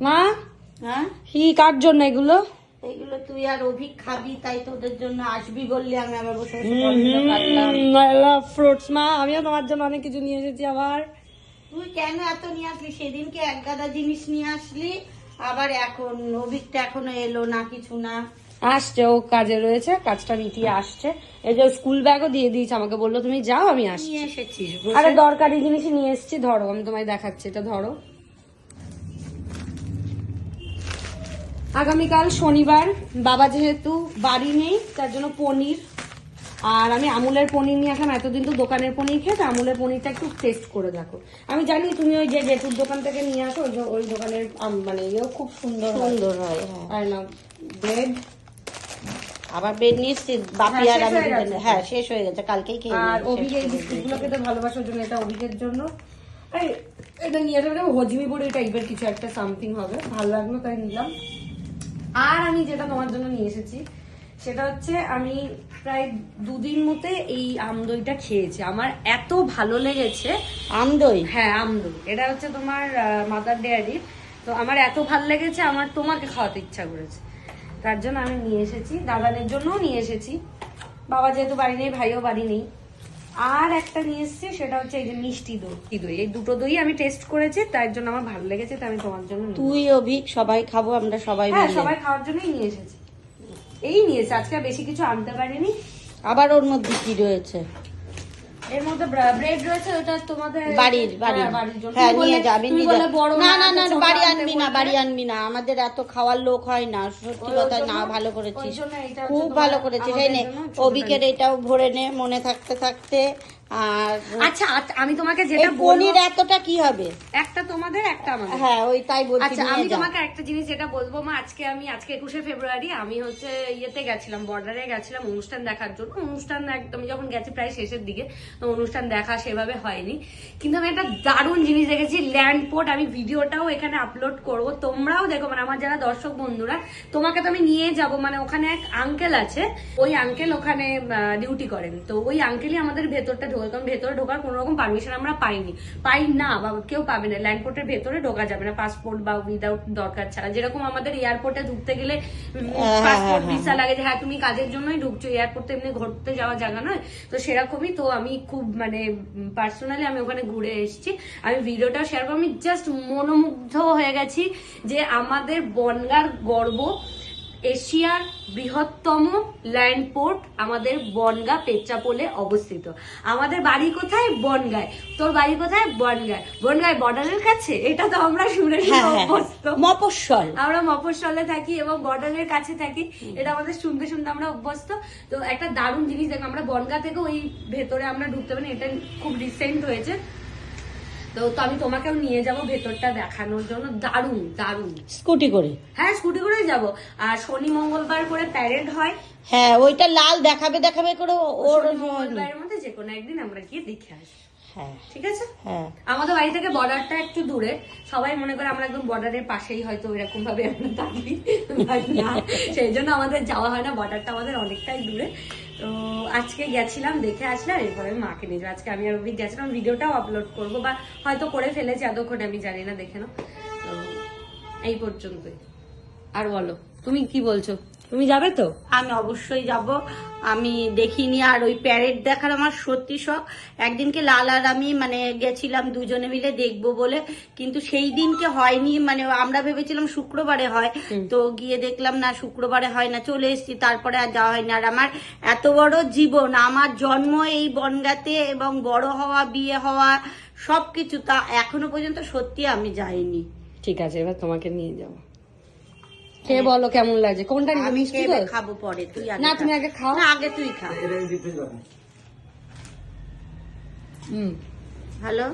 মা? হ্যাঁ? কি কার জন্য এগুলো? এগুলো তুই আর অভিক খাবি তাই তোদের জন্য আসবি বললি আমি আবার বসে ফ্রুটস মা আমিও তোমার জন্য অনেক কিছু নিয়ে এসেছি আবার। তুই কেন এত নিয়ে আসলি? সেদিনকে এক গাদা জিনিস নিয়ে আসলি আবার এখন অভিকটা এখনও এলো না কিছু না। আসছে ও কাজে রয়েছে কাজটা মিটিয়ে আসছে। এই যে স্কুল ব্যাগও দিয়ে দিয়েছে আমাকে বলল তুমি যাও আমি আসছি। আরে দরকারি জিনিস নিয়ে এসেছি ধরো আমি তোমায় দেখাচ্ছি এটা ধরো। আগামীকাল শনিবার বাবা যেহেতু বাড়ি নেই তার জন্য পনির। আর আমি আমুলের পনির নিয়ে আসলাম। এতদিন তো দোকানের পনির খেয়েছে আমুলের পনিরটা একটু টেস্ট করে দেখো। আমি জানি তুমি ওই যে জেঠুর দোকান থেকে নিয়ে আসো ওই দোকানের মানে ইয়েও খুব সুন্দর সুন্দর হয় হ্যাঁ। আর না ব্রেড আবার বেড নিয়ে বাপি হ্যাঁ, আর শেষ আমি হয়ে গেছে। হ্যাঁ শেষ হয়ে গেছে কালকেই খেয়ে আর অভিক এই বিস্কুটগুলো খেতে ভালোবাসার জন্য এটা অভিকের জন্য। এটা নিয়ে আসলে হজমি বড়ি টাইপের কিছু একটা সামথিং হবে। ভালো লাগল তাই নিলাম। আর আমি যেটা তোমার জন্য নিয়ে এসেছি সেটা হচ্ছে আমি প্রায় দুদিন মতে এই আমদইটা খেয়েছি। আমার এত ভালো লেগেছে। আমদই হ্যাঁ আমদই এটা হচ্ছে তোমার মাদার ডেয়ারি তো আমার এত ভালো লেগেছে আমার তোমাকে খাওয়াতে ইচ্ছা করেছে। তার জন্য আমি নিয়ে এসেছি। দাদানের জন্যও নিয়ে এসেছি। বাবা যেহেতু বাড়ি নেই ভাইও বাড়ি নেই। আর একটা নিয়ে এসেছি সেটা হচ্ছে এই যে মিষ্টি দই। দই। এই দুটো দই আমি টেস্ট করেছি তার জন্য আমার ভালো লেগেছে তাই আমি তোমার জন্য তুই অভিক সবাই খাব আমরা সবাই হ্যাঁ সবাই খাওয়ার জন্যই নিয়ে এসেছি। এই নিয়ে এসেছি আজকে বেশি কিছু আনতে পারিনি। আবার ওর মধ্যে কি রয়েছে? এর মধ্যে ব্রেড রয়েছে ওটা তোমাদের বাড়ির বাড়ির। হ্যাঁ, বাড়ির হ্যাঁ নিয়ে যাবি না না না বাড়ি আনবি না বাড়ি আনবি না। আমাদের এত খাওয়ার লোক হয় না সত্যি কথা না ভালো করেছিস। খুব ভালো করেছিস এই নে অভিকের এটাও ভরে নে মনে থাকতে থাকতে। আর আচ্ছা আচ্ছা, আমি তোমাকে যেটা পনির এতটা কি হবে? একটা তোমাদের একটা আমাদের। হ্যাঁ ওই তাই বলছি আচ্ছা আমি তোমাকে একটা জিনিস যেটা বলব মা আজকে আমি আজকে একুশে ফেব্রুয়ারি আমি হচ্ছে ইয়েতে গেছিলাম বর্ডারে গেছিলাম অনুষ্ঠান দেখার জন্য। অনুষ্ঠান একদম যখন গেছি প্রায় শেষের দিকে তো অনুষ্ঠান দেখা সেভাবে হয়নি। কিন্তু আমি একটা দারুণ জিনিস দেখেছি ল্যান্ড পোর্ট আমি ভিডিওটাও এখানে আপলোড করব। তোমরাও দেখো মানে আমার যারা দর্শক বন্ধুরা তোমাকে তো আমি নিয়ে যাব মানে ওখানে এক আঙ্কেল আছে ওই আঙ্কেল ওখানে ডিউটি করেন। তো ওই আঙ্কেলই আমাদের ভেতরটা কারণ ভেতরে ঢোকার কোনো রকম পারমিশন আমরা পাইনি। পাই না বা কেউ পাবে না। ল্যান্ডপোর্টের ভেতরে ঢোকা যাবে না। পাসপোর্ট বা উইদাউট দরকার ছাড়া। যেরকম আমাদের এয়ারপোর্টে ঢুকতে গেলে হ্যাঁ, পাসপোর্ট হ্যাঁ, ভিসা লাগে যে হ্যাঁ তুমি কাজের জন্যই ঢুকছো। এয়ারপোর্ট তো এমনি ঘুরতে যাওয়া জায়গা নয়। তো সেরকমই তো আমি খুব মানে পার্সোনালি আমি ওখানে ঘুরে এসেছি। আমি ভিডিওটা শেয়ার করব। আমি জাস্ট মনোমুগ্ধ হয়ে গেছি যে আমাদের বনগার গর্ব এশিয়ার বৃহত্তম ল্যান্ড পোর্ট আমাদের বনগা পেট্রাপোলে অবস্থিত। আমাদের বাড়ি কোথায়? বনগায়। তোর বাড়ি কোথায়? বনগায়। বনগায় বর্ডারের কাছে? এটা তো আমরা শুনে শুনে হ্যাঁ হ্যাঁ মফস্বল। আমরা মফস্বলে থাকি এবং বর্ডারের কাছে থাকি। এটা আমাদের শুনতে শুনতে আমরা অভ্যস্ত। তো একটা দারুণ জিনিস দেখো আমরা বনগা থেকে ওই ভেতরে আমরা ঢুকতে পারি এটা খুব রিসেন্ট হয়েছে। তো তো আমি তোমাকেও নিয়ে যাব ভেতরটা দেখানোর জন্য। দারুণ দারুণ। স্কুটি করে? হ্যাঁ স্কুটি করেই যাব। আর শনি মঙ্গলবার করে প্যারেড হয়। হ্যাঁ ওইটা লাল দেখাবে দেখাবে করে ওর মঙ্গলবারের মধ্যে যে কোনো একদিন আমরা গিয়ে দেখে আসি। হ্যাঁ। ঠিক আছে? হ্যাঁ। আমাদের বাড়ি থেকে বর্ডারটা একটু দূরে। সবাই মনে করে আমরা একদম বর্ডারের পাশেই হয়তো এরকম ভাবে আমরা থাকি। সেই জন্য আমাদের যাওয়া হয় না। বর্ডারটা আমাদের অনেকটাই দূরে। আজকে গেছিলাম দেখে আসলাম এরপরে মাকে নিয়ে যাব। আজকে আমি আর অভিক গেছিলাম ভিডিওটাও আপলোড করব বা হয়তো করে ফেলেছি এতক্ষণে, আমি জানি না, দেখে না এই পর্যন্তই। আর বলো, তুমি কি বলছো? তুমি যাবে তো? আমি অবশ্যই যাব। আমি দেখিনি আর ওই প্যারেড দেখার আমার সত্যি শখ। একদিনকে লাল আর আমি মানে গেছিলাম দুজনে মিলে দেখব বলে কিন্তু সেই দিনকে হয়নি। মানে আমরা ভেবেছিলাম শুক্রবারে হয়। তো গিয়ে দেখলাম না শুক্রবারে হয় না চলে এসেছি। তারপরে আর যাওয়া হয়নি। আর আমার এত বড় জীবন আমার জন্ম এই বনগাতে এবং বড় হওয়া বিয়ে হওয়া সবকিছু তা এখনও পর্যন্ত সত্যি আমি যাইনি। ঠিক আছে এবার তোমাকে নিয়ে যাব। খেয়ে বলো কেমন লাগছে? কোনটা নিবে? আমি মিষ্টি খাব পরে তুই আগে না তুমি আগে খাও। না আগে তুই খা। হুম। হ্যালো